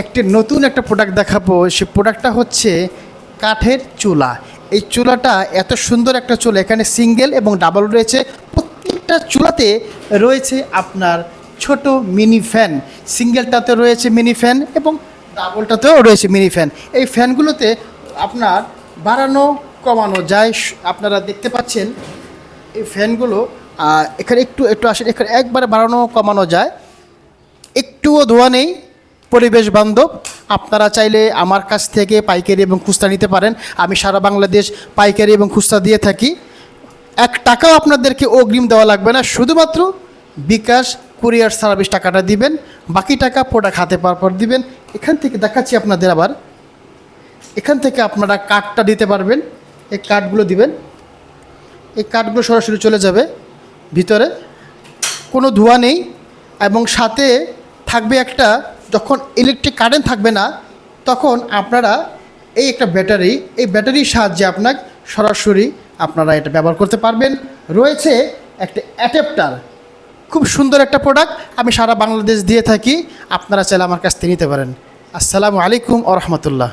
একটি নতুন একটা প্রোডাক্ট দেখাবো। সে প্রোডাক্টটা হচ্ছে কাঠের চুলা। এই চুলাটা এত সুন্দর একটা চুলা। এখানে সিঙ্গেল এবং ডাবল রয়েছে। প্রত্যেকটা চুলাতে রয়েছে আপনার ছোট মিনি ফ্যান সিঙ্গেলটাতে রয়েছে মিনি ফ্যান এবং ডাবলটাতেও রয়েছে মিনি ফ্যান এই ফ্যানগুলোতে আপনার বাড়ানো, কমানো যায়। আপনারা দেখতে পাচ্ছেন এই ফ্যানগুলো এখানে একটু একটু আসেন। এখানে একবারে বাড়ানো, কমানো যায়। একটুও ধোয়া নেই। পরিবেশ বান্ধব, আপনারা চাইলে আমার কাছ থেকে পাইকারি এবং খুচরা নিতে পারেন। আমি সারা বাংলাদেশ পাইকারি এবং খুচরা দিয়ে থাকি। এক টাকাও আপনাদেরকে অগ্রিম দেওয়া লাগবে না, শুধুমাত্র বিকাশ কুরিয়ার সার্ভিস টাকাটা দিবেন, বাকি টাকা প্রোডাক্ট হাতে পাওয়ার পর দিবেন। এখান থেকে দেখাচ্ছি আপনাদের আবার। এখান থেকে আপনারা কার্ডটা দিতে পারবেন, এই কার্ডগুলো দিবেন। এই কার্ডগুলো সরাসরি চলে যাবে ভিতরে। কোনো ধোঁয়া নেই এবং সাথে থাকবে একটা যখন ইলেকট্রিক কারেন্ট থাকবে না, তখন আপনারা এই একটা ব্যাটারি, এই ব্যাটারির সাহায্যে আপনার সরাসরি আপনারা এটা ব্যবহার করতে পারবেন। রয়েছে একটা অ্যাডাপ্টার খুব সুন্দর একটা প্রোডাক্ট আমি সারা বাংলাদেশ দিয়ে থাকি। আপনারা চাইলে আমার কাছ থেকে নিতে পারেন। আসসালামু আলাইকুম আ রহমতুল্লাহ।